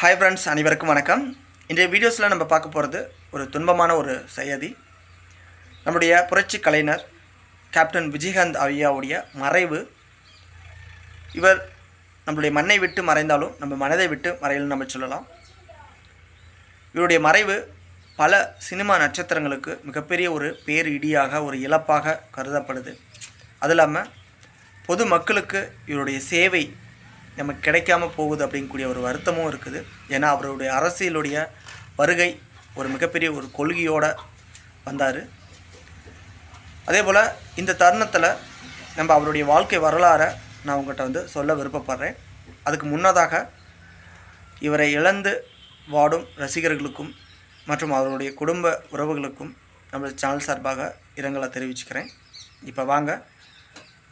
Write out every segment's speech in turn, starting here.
Hi friends அனைவருக்கும் வணக்கம். இன்றைய வீடியோஸில் நம்ம பார்க்க போகிறது ஒரு துன்பமான ஒரு செய்தி. நம்முடைய புரட்சி கலைஞர் கேப்டன் விஜயகாந்த் ஐயாவுடைய மறைவு. இவர் நம்மளுடைய மண்ணை விட்டு மறைந்தாலும் நம்ம மனதை விட்டு மறையலும் நம்ம சொல்லலாம். இவருடைய மறைவு பல சினிமா நட்சத்திரங்களுக்கு மிகப்பெரிய ஒரு பேர் இடியாக ஒரு இழப்பாக கருதப்படுது. அது இல்லாமல் பொது மக்களுக்கு இவருடைய சேவை நமக்கு கிடைக்காம போகுது அப்படிங்கக்கூடிய ஒரு வருத்தமும் இருக்குது. ஏன்னா அவருடைய அரசியலுடைய வருகை ஒரு மிகப்பெரிய ஒரு கொள்கையோடு வந்தார். அதே போல் இந்த தருணத்தில் நம்ம அவருடைய வாழ்க்கை வரலாறை நான் உங்கள்கிட்ட வந்து சொல்ல விருப்பப்படுறேன். அதுக்கு முன்னதாக இவரை இழந்து வாடும் ரசிகர்களுக்கும் மற்றும் அவருடைய குடும்ப உறவுகளுக்கும் நம்ம சேனல் சார்பாக இரங்கலை தெரிவிச்சுக்கிறேன். இப்போ வாங்க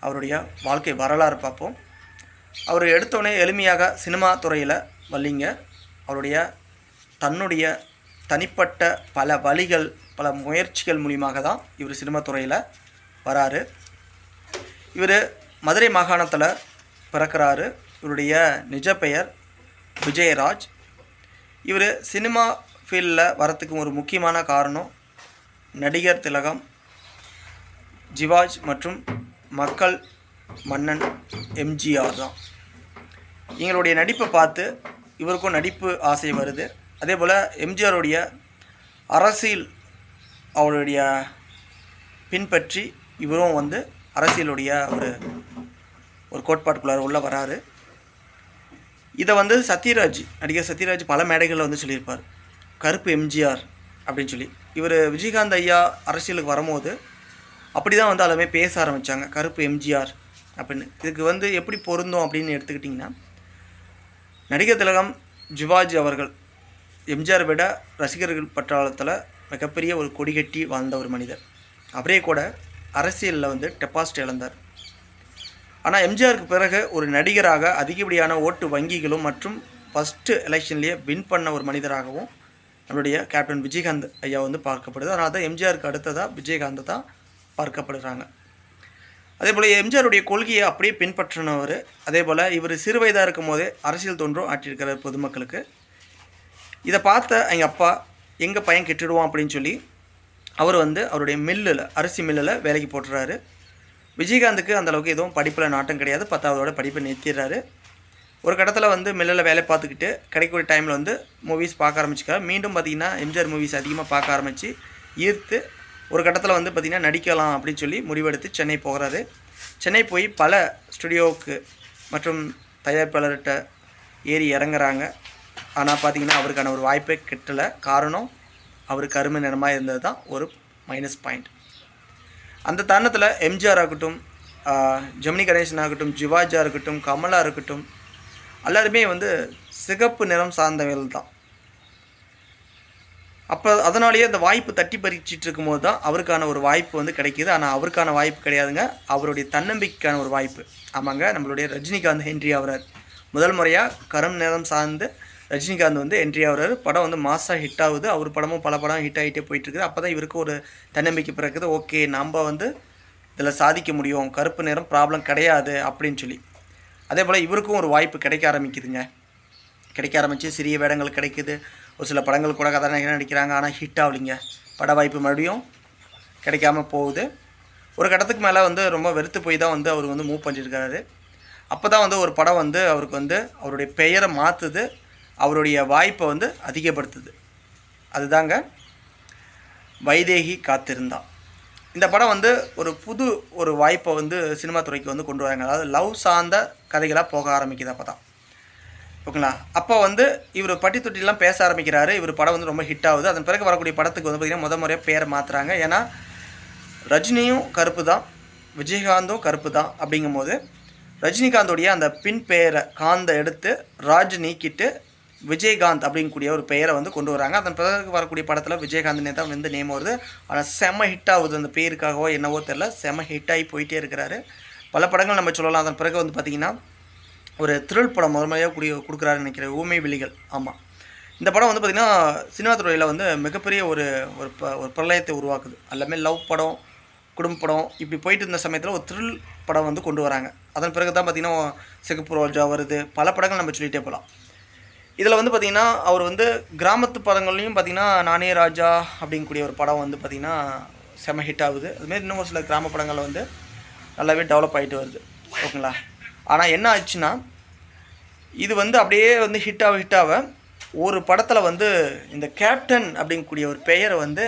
அவருடைய வாழ்க்கை வரலாறு பார்ப்போம். அவர் எடுத்தோடனே எளிமையாக சினிமா துறையில் வல்லிங்க. அவருடைய தன்னுடைய தனிப்பட்ட பல வழிகள் பல முயற்சிகள் மூலியமாக தான் இவர் சினிமா துறையில் வராரு. இவர் மதுரை மாகாணத்தில் பிறக்கிறாரு. இவருடைய நிஜ பெயர் விஜயராஜ். இவர் சினிமா ஃபீல்டில் வரத்துக்கு ஒரு முக்கியமான காரணம் நடிகர் திலகம் ஜிவாஜ் மற்றும் மக்கள் மன்னன் எம்ஜிஆர் தான். எங்களுடைய நடிப்பை பார்த்து இவருக்கும் நடிப்பு ஆசை வருது. அதே போல் எம்ஜிஆருடைய அரசியல் அவருடைய பின்பற்றி இவரும் வந்து அரசியலுடைய ஒரு ஒரு கோட்பாட்டுக்குள்ளார உள்ளே வராரு. இதை வந்து சத்யராஜ் நடிகர் சத்யராஜ் பல மேடைகளில் வந்து சொல்லியிருப்பார். கருப்பு எம்ஜிஆர் அப்படின்னு சொல்லி. இவர் விஜயகாந்த் ஐயா அரசியலுக்கு வரும்போது அப்படி தான் வந்து எல்லாமே பேச ஆரம்பித்தாங்க கருப்பு எம்ஜிஆர் அப்படின்னு. இதுக்கு வந்து எப்படி பொருந்தும் அப்படின்னு எடுத்துக்கிட்டிங்கன்னா நடிகர் திலகம் ஜிவாஜி அவர்கள் எம்ஜிஆர் விட ரசிகர்கள் பற்றாளத்தில் மிகப்பெரிய ஒரு கொடிகட்டி வாழ்ந்த ஒரு மனிதர். அவரே கூட அரசியலில் வந்து டெபாசிட் இழந்தார். ஆனால் எம்ஜிஆருக்கு பிறகு ஒரு நடிகராக அதிகப்படியான ஓட்டு வங்கிகளும் மற்றும் ஃபஸ்ட்டு எலெக்ஷன்லேயே வின் பண்ண ஒரு மனிதராகவும் நம்மளுடைய கேப்டன் விஜயகாந்த் ஐயா வந்து பார்க்கப்படுது. அதனால் தான் எம்ஜிஆருக்கு அடுத்ததாக விஜயகாந்த் தான் பார்க்கப்படுறாங்க. அதே போல் எம்ஜிஆருடைய கொள்கையை அப்படியே பின்பற்றினவர். அதே போல் இவர் சிறு வயதாக இருக்கும் போதே அரசியல் தோன்றும் ஆற்றியிருக்கிறார் பொதுமக்களுக்கு. இதை பார்த்த எங்கள் அப்பா எங்கள் பையன் கெட்டுடுவான் அப்படின்னு சொல்லி அவர் வந்து அவருடைய மில்லில் அரிசி மில்லில் வேலைக்கு போட்டுறாரு. விஜயகாந்துக்கு அந்தளவுக்கு எதுவும் படிப்பில் நாட்டம் கிடையாது. பத்தாவதோட படிப்பை நிறுத்திடுறாரு. ஒரு கட்டத்தில் வந்து மில்லில் வேலை பார்த்துக்கிட்டு கிடைக்கக்கூடிய டைமில் வந்து மூவிஸ் பார்க்க ஆரம்பிச்சுக்கிறார். மீண்டும் பார்த்திங்கன்னா எம்ஜிஆர் மூவிஸ் அதிகமாக பார்க்க ஆரம்பித்து ஈர்த்து ஒரு கட்டத்தில் வந்து பார்த்திங்கன்னா நடிக்கலாம் அப்படின்னு சொல்லி முடிவெடுத்து சென்னை போகிறாரு சென்னை போய் பல ஸ்டுடியோவுக்கு மற்றும் தயாரிப்பாளர்கிட்ட ஏறி இறங்குறாங்க. ஆனால் பார்த்திங்கன்னா அவருக்கான ஒரு வாய்ப்பே கிட்டலை. காரணம் அவர் கருமை நிறமாக இருந்தது தான் ஒரு மைனஸ் பாயிண்ட் அந்த தருணத்தில் எம்ஜிஆர் ஆகட்டும் ஜெமினி கணேசன் ஆகட்டும் ஜிவாஜா இருக்கட்டும் கமலா இருக்கட்டும் எல்லாருமே வந்து சிகப்பு நிறம் சார்ந்தவர்கள் தான் அப்போ அதனாலேயே அந்த வாய்ப்பு தட்டி பறிச்சிட்டு இருக்கும்போது தான் அவருக்கான ஒரு வாய்ப்பு வந்து கிடைக்கிது. ஆனால் அவருக்கான வாய்ப்பு கிடையாதுங்க. அவருடைய தன்னம்பிக்கைக்கான ஒரு வாய்ப்பு. ஆமாங்க நம்மளுடைய ரஜினிகாந்த் என்ட்ரி ஆகிறார் முதல் முறையாக கரும் நிறம் சார்ந்து ரஜினிகாந்த் வந்து என்ட்ரி ஆகிறாரு படம் வந்து மாசாக ஹிட் ஆகுது. அவர் படமும் பல படம் ஹிட் ஆகிட்டே போயிட்டுருக்குது. அப்போ தான் இவருக்கு ஒரு தன்னம்பிக்கை பிறக்குது. ஓகே நம்ம வந்து இதில் சாதிக்க முடியும். கருப்பு நேரம் ப்ராப்ளம் கிடையாது அப்படின்னு சொல்லி. அதே போல் இவருக்கும் ஒரு வாய்ப்பு கிடைக்க ஆரம்பிக்குதுங்க. கிடைக்க ஆரம்பித்து சிறிய வேடங்கள் கிடைக்குது. ஒரு சில படங்கள் கூட கதாநாயகன் நடிக்கிறாங்க. ஆனால் ஹிட் ஆகலைங்க. பட வாய்ப்பு மறுபடியும் கிடைக்காம போகுது. ஒரு கட்டத்துக்கு மேலே வந்து ரொம்ப வெறுத்து போய் தான் வந்து அவர் வந்து மூவ் பண்ணியிருக்காரு அப்போ தான் வந்து ஒரு படம் வந்து அவருக்கு வந்து அவருடைய பெயரை மாற்றுது அவருடைய வாய்ப்பை வந்து அதிகப்படுத்துது. அதுதாங்க வைதேகி காத்திருந்தா. இந்த படம் வந்து ஒரு புது ஒரு வாய்ப்பை வந்து சினிமா துறைக்கு வந்து கொண்டு வராங்க. அதாவது லவ் சார்ந்த கதைகளாக போக ஆரம்பிக்குது அப்போ தான் ஓகேங்களா? அப்போ வந்து இவர் பட்டி தொட்டிலாம் பேச ஆரம்பிக்கிறாரு. இவர் படம் வந்து ரொம்ப ஹிட் ஆகுது. அதன் பிறகு வரக்கூடிய படத்துக்கு வந்து பார்த்திங்கன்னா முத முறையாக பேர் மாற்றுறாங்க ஏன்னா ரஜினியும் கருப்பு தான் விஜயகாந்தும் கருப்பு தான் அப்படிங்கும்போது ரஜினிகாந்தோடைய அந்த பின் பெயரை காந்தை எடுத்து ராஜ் நீக்கிட்டு விஜயகாந்த் அப்படிங்கக்கூடிய ஒரு பெயரை வந்து கொண்டு வராங்க. அதன் பிறகு வரக்கூடிய படத்தில் விஜயகாந்த்னே தான் வந்து நேம் வருது. ஆனால் செம ஹிட் ஆகுது அந்த பேருக்காகவோ என்னவோ தெரில செம ஹிட் ஆகி போயிட்டே இருக்கிறாரு. பல படங்கள் நம்ம சொல்லலாம். அதன் பிறகு வந்து பார்த்திங்கன்னா ஒரு த்ரில் படம் முதன்மையாக குடி கொடுக்குறாருன்னு நினைக்கிறேன். ஊமை விழிகள். ஆமாம் இந்த படம் வந்து பார்த்திங்கன்னா சினிமா துறையில் வந்து மிகப்பெரிய ஒரு ஒரு ப ஒரு பிரளயத்தை உருவாக்குது. எல்லாமே லவ் படம் குடும்ப படம் இப்படி போயிட்டு இருந்த சமயத்தில் ஒரு த்ரில் படம் வந்து கொண்டு வராங்க. அதன் பிறகு தான் பார்த்திங்கன்னா சிகப்பு ரோஜா வருது. பல படங்கள் நம்ம சொல்லிகிட்டே போகலாம் இதில் வந்து பார்த்திங்கன்னா அவர் வந்து கிராமத்து படங்கள்லையும் பார்த்திங்கன்னா நானே ராஜா அப்படிங்கக்கூடிய ஒரு படம் வந்து பார்த்திங்கன்னா செம ஹிட் ஆகுது. அதுமாரி இன்னும் ஒரு சில கிராம படங்கள் வந்து நல்லாவே டெவலப் ஆகிட்டு வருது. ஓகேங்களா? ஆனால் என்ன ஆச்சுன்னா இது வந்து அப்படியே வந்து ஹிட்டாக ஹிட்டாக ஒரு படத்தில் வந்து இந்த கேப்டன் அப்படிங்கக்கூடிய ஒரு பெயரை வந்து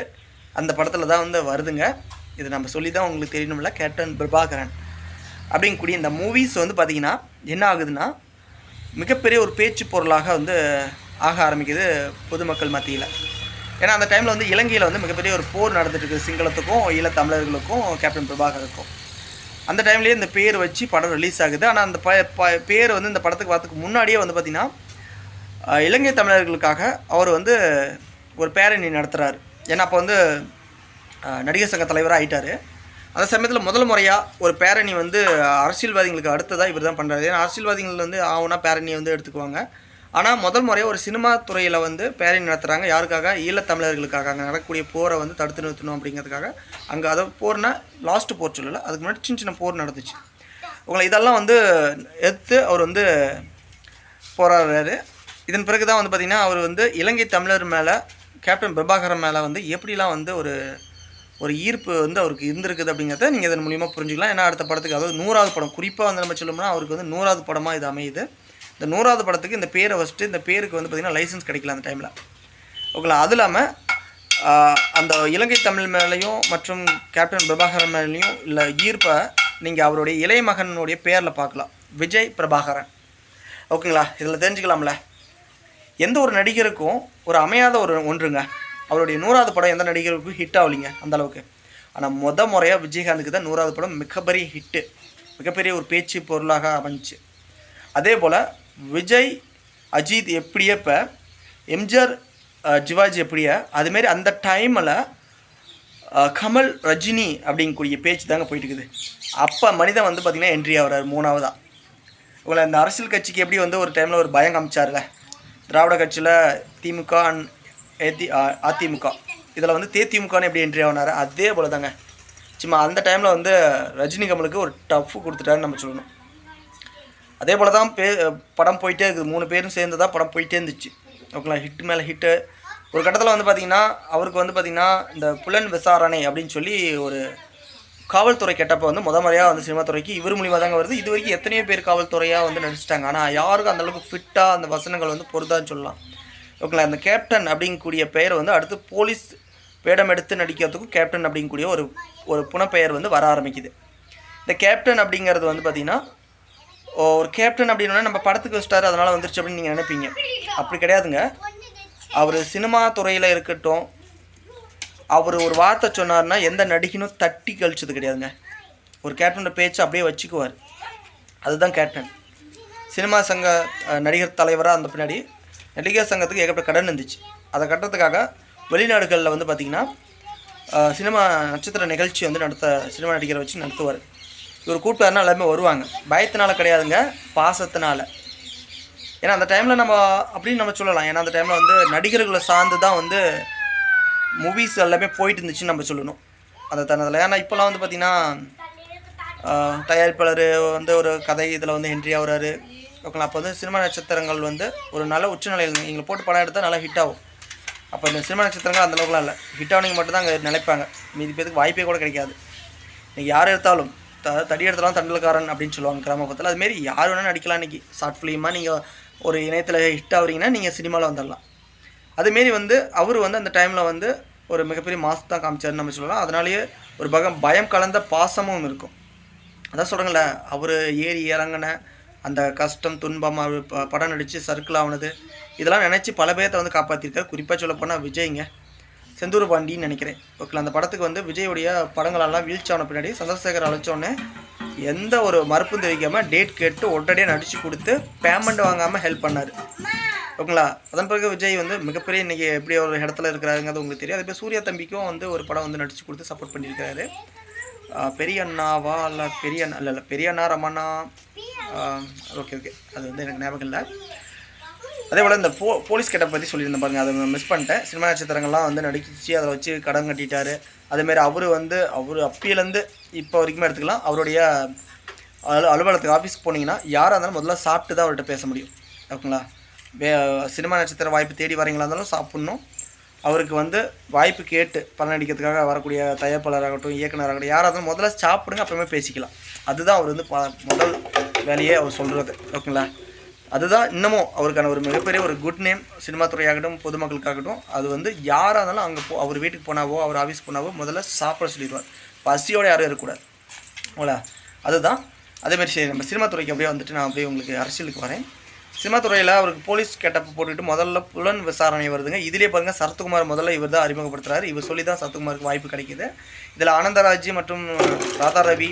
அந்த படத்தில் தான் வந்து வருதுங்க. இது நம்ம சொல்லி தான் உங்களுக்கு தெரியணும்ல கேப்டன் பிரபாகரன் அப்படிங்கக்கூடிய இந்த மூவிஸ் வந்து பார்த்திங்கன்னா என்ன ஆகுதுன்னா மிகப்பெரிய ஒரு பேச்சு பொருளாக வந்து ஆக ஆரம்பிக்குது பொதுமக்கள் மத்தியில். ஏன்னா அந்த டைமில் வந்து இலங்கையில் வந்து மிகப்பெரிய ஒரு போர் நடந்துட்டு இருக்குது. சிங்களத்துக்கும் ஈழத்தமிழர்களுக்கும் கேப்டன் பிரபாகருக்கும். அந்த டைம்லேயே இந்த பேர் வச்சு படம் ரிலீஸ் ஆகுது. ஆனால் அந்த ப ப- பேர் வந்து இந்த படத்துக்கு வரதுக்கு முன்னாடியே வந்து பார்த்திங்கன்னா இலங்கை தமிழர்களுக்காக அவர் வந்து ஒரு பேரணி நடத்துகிறார் ஏன்னா அப்போ வந்து நடிகர் சங்க தலைவராக ஆகிட்டார் அந்த சமயத்தில் முதல் முறையாக ஒரு பேரணி வந்து அரசியல்வாதிகளுக்கு அடுத்ததாக இவர் தான் பண்ணுறாரு ஏன்னா அரசியல்வாதிகள் வந்து ஆகுனா பேரணியை வந்து எடுத்துக்குவாங்க. ஆனால் முதல் முறையாக ஒரு சினிமா துறையில் வந்து பேரணி நடத்துகிறாங்க யாருக்காக? ஈழத்தமிழர்களுக்காக அங்கே நடக்கக்கூடிய போரை வந்து தடுத்து நிறுத்தணும் அப்படிங்கிறதுக்காக. அங்கே அதை போர்னா லாஸ்ட்டு போர் சொல்லலை. அதுக்கு முன்னாடி சின்ன சின்ன போர் நடந்துச்சு. உங்களை இதெல்லாம் வந்து எடுத்து அவர் வந்து போராடுறாரு. இதன் பிறகு தான் வந்து பார்த்திங்கன்னா அவர் வந்து இலங்கை தமிழர் மேலே கேப்டன் பிரபாகரன் மேலே வந்து எப்படிலாம் வந்து ஒரு ஒரு ஈர்ப்பு வந்து அவருக்கு இருந்திருக்குது அப்படிங்கிறத நீங்கள் இதன் மூலியமாக புரிஞ்சுக்கலாம். ஏன்னா அடுத்த படத்துக்கு அதாவது நூறாவது படம் குறிப்பாக வந்து நம்ம சொல்லணும்னா அவருக்கு வந்து நூறாவது படமாக இது அமையுது. இந்த நூறாவது படத்துக்கு இந்த பேரை ஃபஸ்ட்டு இந்த பேருக்கு வந்து பார்த்திங்கன்னா லைசன்ஸ் கிடைக்கல அந்த டைமில் ஓகேங்களா? அது இல்லாமல் அந்த இலங்கை தமிழ் மேலேயும் மற்றும் கேப்டன் பிரபாகரன் மேலேயும் இல்லை ஈர்ப்பை நீங்கள் அவருடைய இளைய மகனுடைய பேரில் பார்க்கலாம். விஜய் பிரபாகரன். ஓகேங்களா? இதில் தெரிஞ்சுக்கலாம்ல. எந்த ஒரு நடிகருக்கும் ஒரு அமையாத ஒரு ஒன்றுங்க. அவருடைய நூறாவது படம் எந்த நடிகருக்கும் ஹிட் ஆகலிங்க அந்த அளவுக்கு. ஆனால் மொத முறையாக விஜயகாந்துக்கு தான் நூறாவது படம் மிகப்பெரிய ஹிட்டு மிகப்பெரிய ஒரு பேச்சு பொருளாக அமைஞ்சு. அதே போல் விஜய் அஜித் எப்படியே இப்போ எம்ஜிஆர் ஜிவாஜி சிவாஜி எப்படியே அதுமாரி அந்த டைமில் கமல் ரஜினி அப்படிங்கக்கூடிய பேச்சு தாங்க போயிட்டு இருக்குது அப்போ மனிதன் வந்து பார்த்திங்கன்னா என்ட்ரி ஆகிறார் மூணாவதாக உங்களை இந்த அரசியல் கட்சிக்கு எப்படி வந்து ஒரு டைமில் ஒரு பயம் காமிச்சார்ல? திராவிட கட்சியில் திமுக அண்ட் ஏதி அதிமுக. இதில் வந்து தேதிமுகன்னு எப்படி என்ட்ரி ஆகினார்? அதே போல் தாங்க சும்மா அந்த டைமில் வந்து ரஜினி கமலுக்கு ஒரு டஃப் கொடுத்துட்டாருன்னு நம்ம சொல்லணும். அதே போல் தான் பே படம் போயிட்டே இருக்குது. மூணு பேரும் சேர்ந்து தான் படம் போயிட்டே இருந்துச்சு. ஓகேங்களா? ஹிட் மேலே ஹிட்டு ஒரு கட்டத்தில் வந்து பார்த்திங்கன்னா அவருக்கு வந்து பார்த்திங்கன்னா இந்த புலன் விசாரணை அப்படின்னு சொல்லி ஒரு காவல்துறை கெட்டப்ப வந்து முத முறையாக வந்து சினிமா துறைக்கு இவர் மூலியமாக தாங்க வருது. இது வரைக்கும் எத்தனையோ பேர் காவல்துறையாக வந்து நடிச்சிட்டாங்க. ஆனால் யாருக்கும் அந்தளவுக்கு ஃபிட்டாக அந்த வசனங்கள் வந்து பொருதான்னு சொல்லலாம். ஓகேங்களா? அந்த கேப்டன் அப்படிங்கக்கூடிய பெயர் வந்து அடுத்து போலீஸ் வேடம் எடுத்து நடிக்கிறதுக்கும் கேப்டன் அப்படிங்கக்கூடிய ஒரு ஒரு புனப்பெயர் வந்து வர ஆரம்பிக்குது. இந்த கேப்டன் அப்படிங்கிறது வந்து பார்த்திங்கன்னா ஒரு கேப்டன் அப்படின்னா நம்ம படத்துக்கு வச்சிட்டாரு அதனால் வந்துருச்சு அப்படின்னு நீங்கள் நினைப்பீங்க. அப்படி கிடையாதுங்க. அவர் சினிமா துறையில் இருக்கட்டும் அவர் ஒரு வார்த்தை சொன்னார்னா எந்த நடிகனும் தட்டி கழிச்சது கிடையாதுங்க. ஒரு கேப்டனோட பேச்சு அப்படியே வச்சுக்குவார். அதுதான் கேப்டன் சினிமா சங்க நடிகர் தலைவராக அந்த பின்னாடி நடிகர் சங்கத்துக்கு ஏகப்பட்ட கடன் இருந்துச்சு. அதை கட்டுறதுக்காக வெளிநாடுகளில் வந்து பார்த்திங்கன்னா சினிமா நட்சத்திர நிகழ்ச்சி வந்து நடத்த சினிமா நடிகரை வச்சு நடத்துவார். இவர் கூப்பிட்டாருன்னா எல்லாருமே வருவாங்க. பயத்தினால கிடையாதுங்க பாசத்தினால. ஏன்னா அந்த டைமில் நம்ம அப்படின்னு நம்ம சொல்லலாம். ஏன்னா அந்த டைமில் வந்து நடிகர்களை சார்ந்து தான் வந்து மூவிஸ் எல்லாமே போயிட்டு இருந்துச்சுன்னு நம்ம சொல்லணும். அந்த தருணத்தில் ஏன்னா இப்போலாம் வந்து பார்த்திங்கன்னா தயாரிப்பாளர் வந்து ஒரு கதை இதில் வந்து என்ட்ரி ஆகுறாரு. ஓகேங்களா? அப்போ வந்து சினிமா நட்சத்திரங்கள் வந்து ஒரு நல்ல உச்சநிலையில் நீங்கள் போட்டு படம் எடுத்தால் நல்லா ஹிட் ஆகும். அப்போ இந்த சினிமா நட்சத்திரங்கள் அந்தளவுக்குலாம் இல்லை. ஹிட் ஆனவங்க மட்டும் தான் அங்கே நினைப்பாங்க. மீதி பேருக்கு வாய்ப்பே கூட கிடைக்காது. நீங்கள் யார் எடுத்தாலும் த தடி எடுத்தலாம் தண்டல்காரன் அப்படின்னு சொல்லுவாங்க கிராமப்புறத்தில். அதுமாரி யார் வேணால் நடிக்கலாம் இன்றைக்கி ஷார்ட் ஃபிலிமாக நீங்கள் ஒரு இணையத்தில் ஹிட் ஆகுறீங்கன்னா நீங்கள் சினிமாவில் வந்துடலாம் அதுமாரி வந்து அவர் வந்து அந்த டைமில் வந்து ஒரு மிகப்பெரிய மாசு தான் காமிச்சாருன்னு நம்ம சொல்லலாம். அதனாலேயே ஒரு பகம் பயம் கலந்த பாசமும் இருக்கும். அதான் சொல்கிறேங்களே அவர் ஏறி இறங்கின அந்த கஷ்டம் துன்பம் அவர் படம் நடித்து சர்க்கிள் ஆனது இதெல்லாம் நினச்சி பல பேர்த்த வந்து காப்பாற்றிருக்காரு குறிப்பாக சொல்ல போனால் விஜய்ங்க. செந்தூர் பாண்டின்னு நினைக்கிறேன். ஓகே அந்த படத்துக்கு வந்து விஜயுடைய படங்களெல்லாம் வீழ்ச்சி ஆன பின்னாடி சந்திரசேகர் அழைச்சோன்னே எந்த ஒரு மறுப்பும் தெரிவிக்காமல் டேட் கேட்டு உடனடியாக நடித்து கொடுத்து பேமெண்ட் வாங்காமல் ஹெல்ப் பண்ணார். ஓகேங்களா? அதன் பிறகு விஜய் வந்து மிகப்பெரிய இன்றைக்கி எப்படி ஒரு இடத்துல இருக்கிறாருங்கிறது உங்களுக்கு தெரியும். அதே சூர்யா தம்பிக்கும் வந்து ஒரு படம் வந்து நடித்து கொடுத்து சப்போர்ட் பண்ணியிருக்காரு பெரிய அண்ணாவா இல்லை பெரிய இல்லை இல்லை பெரிய அண்ணா ரமணா ஓகே ஓகே. அது வந்து எனக்கு ஞாபகம் இல்லை. அதே போல் இந்த போ போலீஸ் கெட்டப் பற்றி சொல்லியிருந்தேன் பாருங்க. அதை மிஸ் பண்ணிட்டேன். சினிமா நட்சத்திரங்கள்லாம் வந்து நடிச்சு அதை வச்சு கடன் கட்டிட்டார். அதேமாரி அவர் வந்து அவர் அப்பயிலேருந்து இப்போ வரைக்குமே எடுத்துக்கலாம். அவருடைய அலு அலுவலகத்துக்கு ஆஃபீஸ்க்கு போனீங்கன்னா யாராக இருந்தாலும் முதல்ல சாப்பிட்டு தான் அவர்கிட்ட பேச முடியும். ஓகேங்களா? வே சினிமா நட்சத்திர வாய்ப்பு தேடி வரீங்களா இருந்தாலும் சாப்பிட்ணும். அவருக்கு வந்து வாய்ப்பு கேட்டு பலனடிக்கிறதுக்காக வரக்கூடிய தயாரிப்பாளராகட்டும் இயக்குனராகட்டும் யாராக இருந்தாலும் முதல்ல சாப்பிடுங்க அப்புறமே பேசிக்கலாம். அதுதான் அவர் வந்து ப- முதல் வேலையே அவர் சொல்கிறது ஓகேங்களா? அதுதான் இன்னமும் அவருக்கான ஒரு மிகப்பெரிய ஒரு குட் நேம் சினிமா துறையாகட்டும் பொதுமக்களுக்காகட்டும். அது வந்து யாராக இருந்தாலும் அங்கே போ அவர் வீட்டுக்கு போனாவோ அவர் ஆஃபீஸ் போனாவோ முதல்ல சாப்பிட சொல்லிடுவார். பசியோட யாரும் இருக்கக்கூடாது. ஓலா அதுதான். அதேமாரி சரி நம்ம சினிமா துறைக்கு அப்படியே வந்துட்டு நான் அப்படியே உங்களுக்கு அரசியலுக்கு வரேன். சினிமா துறையில் அவருக்கு போலீஸ் கெட்டப் போட்டுக்கிட்டு முதல்ல புலன் விசாரணை வருதுங்க. இதிலே பாருங்கள் சரத்குமார் முதல்ல இவர் தான் அறிமுகப்படுத்துறாரு. இவர் சொல்லி தான் சரத்குமாருக்கு வாய்ப்பு கிடைக்குது. இதில் ஆனந்தராஜ் மற்றும் ராதா ரவி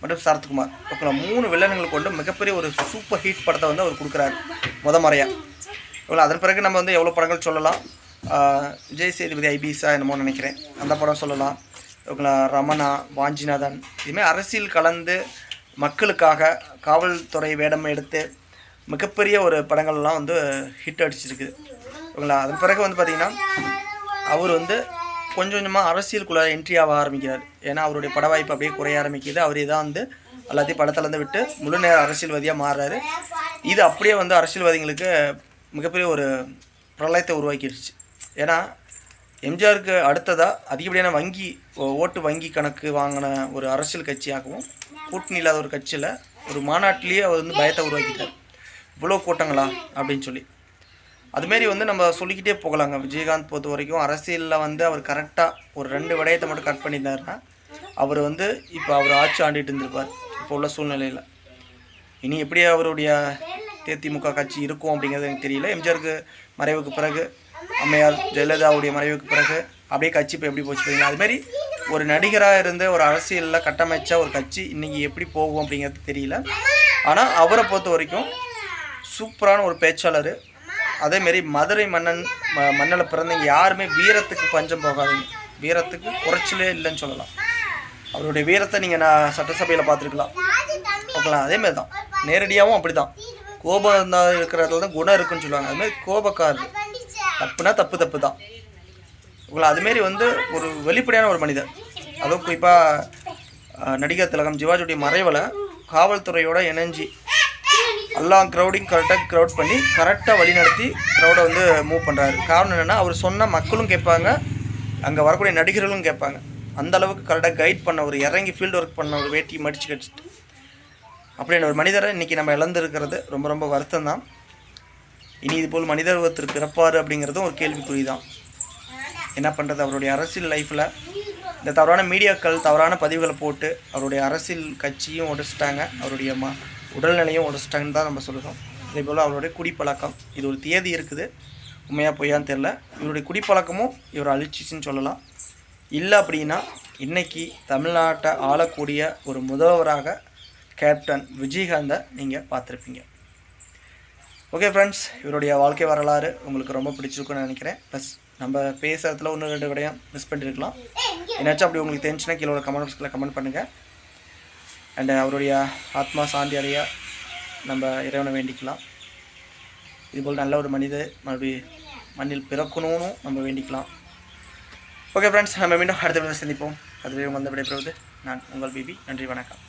மற்றும் சரத்குமார் இவங்களை மூணு வில்லன்கள் கொண்டு மிகப்பெரிய ஒரு சூப்பர் ஹிட் படத்தை வந்து அவர் கொடுக்குறாரு. முத முறையாக இவ்வளோ அதன் பிறகு நம்ம வந்து எவ்வளோ படங்கள் சொல்லலாம்? விஜய் சேதுபதி ஐபிஎஸ்ஸா என்னமோ நினைக்கிறேன். அந்த படம் சொல்லலாம். ஓகேங்களா ரமணா வாஞ்சிநாதன். இதுமாரி அரசியல் கலந்து மக்களுக்காக காவல்துறை வேடம் எடுத்து மிகப்பெரிய ஒரு படங்கள்லாம் வந்து ஹிட் அடிச்சிருக்குது ஓகேங்களா அதன் பிறகு வந்து பார்த்திங்கன்னா அவர் வந்து கொஞ்சம் கொஞ்சமாக அரசியலுக்குள்ளே என்ட்ரி ஆக ஆரம்பிக்கிறார். ஏன்னா அவருடைய பட வாய்ப்பு அப்படியே குறைய ஆரம்பிக்குது. அவர் இதான் வந்து எல்லாத்தையும் படத்துலேருந்து விட்டு முழு நேர அரசியல்வாதியாக மாறுறாரு. இது அப்படியே வந்து அரசியல்வாதிகளுக்கு மிகப்பெரிய ஒரு பிரளயத்தை உருவாக்கிடுச்சு. ஏன்னா எம்ஜிஆருக்கு அடுத்ததாக அதிகப்படியான வங்கி ஓட்டு வங்கி கணக்கு வாங்கின ஒரு அரசியல் கட்சியாகவும் கூட்டணி இல்லாத ஒரு கட்சியில் ஒரு மாநாட்டிலேயே அவர் வந்து பயத்தை உருவாக்கிட்டார். இவ்வளோ கூட்டங்களா? அப்படின்னு சொல்லி. அதுமாரி வந்து நம்ம சொல்லிக்கிட்டே போகலாங்க. விஜயகாந்த் பொறுத்த வரைக்கும் அரசியலில் வந்து அவர் கரெக்டாக ஒரு ரெண்டு விடயத்தை மட்டும் கட் பண்ணியிருந்தாருன்னா அவர் வந்து இப்போ அவர் ஆட்சி ஆண்டிட்டு இருந்திருப்பார் இப்போ உள்ள சூழ்நிலையில். இனி எப்படி அவருடைய தேதிமுக கட்சி இருக்கும் அப்படிங்கிறது எனக்கு தெரியல. எம்ஜிஆருக்கு மறைவுக்கு பிறகு அம்மையார் ஜெயலலிதாவுடைய மறைவுக்கு பிறகு அப்படியே கட்சி இப்போ எப்படி போச்சு பார்த்தீங்களா அதுமாரி ஒரு நடிகராக இருந்து ஒரு அரசியலில் கட்டமைச்ச ஒரு கட்சி இன்றைக்கி எப்படி போகும் அப்படிங்கிறது தெரியல. ஆனால் அவரை பொறுத்த வரைக்கும் சூப்பரான ஒரு பேச்சாளர் அதேமாரி மதுரை மன்னன் ம மண்ணில் பிறந்தவங்க யாருமே வீரத்துக்கு பஞ்சம் போகாதீங்க. வீரத்துக்கு குறைச்சலே இல்லைன்னு சொல்லலாம். அவருடைய வீரத்தை நீங்கள் நான் சட்டசபையில் பார்த்துருக்கலாம். ஓகேங்களா அதேமாரி தான். நேரடியாகவும் அப்படி தான் கோபம் இருந்தால் இருக்கிறதுல தான் குணம் இருக்குன்னு சொல்லுவாங்க. அதுமாரி கோபக்காரர். தப்புனா தப்பு தப்பு தான். உங்களை அதுமாரி வந்து ஒரு வெளிப்படையான ஒரு மனிதர். அதுவும் குறிப்பாக நடிகர் திலகம் சிவாஜியுடைய மறைவில் காவல்துறையோட இணைஞ்சி எல்லா க்ரௌடிங் கரெக்டாக க்ரௌட் பண்ணி கரெக்டாக வழி நடத்தி க்ரௌடை வந்து மூவ் பண்ணுறாரு காரணம் என்னென்னா அவர் சொன்ன மக்களும் கேட்பாங்க அங்கே வரக்கூடிய நடிகர்களும் கேட்பாங்க. அந்த அளவுக்கு கரெக்டாக கைட் பண்ண ஒரு இறங்கி ஃபீல்டு ஒர்க் பண்ண ஒரு வேட்டி மடிச்சு கடிச்சிட்டு அப்படின்னு ஒரு மனிதரை இன்றைக்கி நம்ம இழந்திருக்கிறது ரொம்ப ரொம்ப வருத்தம் தான் இனி இதுபோல் மனிதர் ஒருத்தர் பிறப்பார் அப்படிங்கிறதும் ஒரு கேள்விக்குறி தான் என்ன பண்ணுறது அவருடைய அரசியல் லைஃப்பில் இந்த தவறான மீடியாக்கள் தவறான பதிவுகளை போட்டு அவருடைய அரசியல் கட்சியும் உடைச்சிட்டாங்க. அவருடைய மா உடல்நிலையும் உடைச்சிட்டாங்கன்னு தான் நம்ம சொல்கிறோம் அதே போல் அவருடைய குடிப்பழக்கம் இது ஒரு தேதி இருக்குது. உண்மையாக பொய்யான்னு தெரில இவருடைய குடிப்பழக்கமும் இவர் அழிச்சிச்சின்னு சொல்லலாம். இல்லை அப்படின்னா இன்னைக்கு தமிழ்நாட்டை ஆளக்கூடிய ஒரு முதல்வராக கேப்டன் விஜயகாந்தை நீங்கள் பார்த்துருப்பீங்க. ஓகே ஃப்ரெண்ட்ஸ் இவருடைய வாழ்க்கை வரலாறு உங்களுக்கு ரொம்ப பிடிச்சிருக்குன்னு நினைக்கிறேன். ப்ளஸ் நம்ம பேசுகிறதுல ஒன்று ரெண்டு விடயம் மிஸ் பண்ணியிருக்கலாம் என்னாச்சும் அப்படி உங்களுக்கு தெரிஞ்சுன்னா கீழே கமெண்ட் பாக்ஸில் கமெண்ட் பண்ணுங்கள் அண்டு அவருடைய ஆத்மா சாந்தி அடைய நம்ம இறைவனை வேண்டிக்கலாம். இதுபோல் நல்ல ஒரு மனித மறுபடியும் மண்ணில் பிறக்கணும்னு நம்ம வேண்டிக்கலாம். ஓகே ஃப்ரெண்ட்ஸ் நம்ம மீண்டும் அடுத்த விட சந்திப்போம். அதுவே உங்கள் வந்து விடைபெறுவது நான் உங்கள் பிபி. நன்றி வணக்கம்.